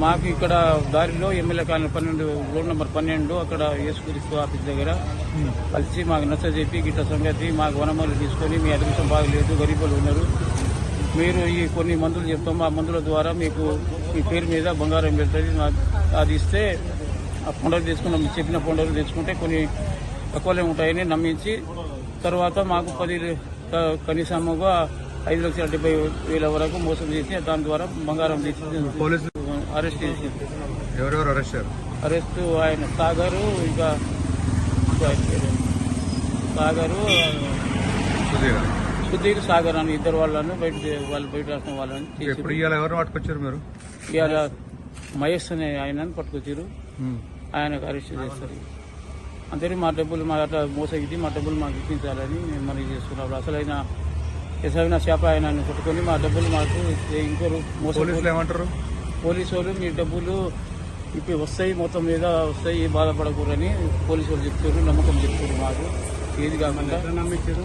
మాకు ఇక్కడ దారిలో ఎమ్మెల్యే కాలనీ పన్నెండు రోడ్ నెంబర్ పన్నెండు అక్కడ యేసుక్రీస్తు ఆఫీస్ దగ్గర కలిసి మాకు నచ్చ చెప్పి గిట్ట సంగతి మాకు వనమూలు తీసుకొని మీ అదృష్టం బాగలేదు గరీబులు ఉన్నారు. మీరు ఈ కొన్ని మందులు చెప్తాం ఆ మందుల ద్వారా మీకు మీ పేరు మీద బంగారం పెడుతుంది అది ఇస్తే ఆ పొండలు తీసుకున్నాం చెప్పిన పొండలు తెచ్చుకుంటే కొన్ని తక్కువలే ఉంటాయని నమ్మించి తర్వాత మాకు పది కనీసముగా ఐదు లక్షల డెబ్బై వేల వరకు మోసం చేసి దాని ద్వారా బంగారం తీసి పోలీసులు అరెస్ట్ చేసి ఎవరెవరు అరెస్ట్ అరెస్ట్ ఆయన సాగరు ఇంకా ఆయన సాగరు సుధీర్. సాగర్ అని ఇద్దరు వాళ్ళను బయట వాళ్ళు బయట రాసిన వాళ్ళని ఎప్పుడు తీసి ఇవాళ ఎవరు పట్టుకొచ్చారు మీరు? ఇవాళ మహేష్ అనే ఆయనను పట్టుకొచ్చారు ఆయనకు అరెస్ట్ చేస్తారు అంతే మా డబ్బులు మా అట్లా మోసగిద్ది మా డబ్బులు మాకు ఇప్పించాలని మేము మనవి చేస్తున్నాం అసలు ఆయన ఎసైన చేప ఆయన పట్టుకొని మా డబ్బులు మాకు ఇంకోరు మోసం ఏమంటారు? పోలీసు వాళ్ళు మీ డబ్బులు ఇప్పుడు వస్తాయి మొత్తం మీద వస్తాయి బాధపడకూడని పోలీసు వాళ్ళు చెప్తారు నమ్మకం చెప్తారు మాకు. ఏది కాకుండా నమ్మించారు?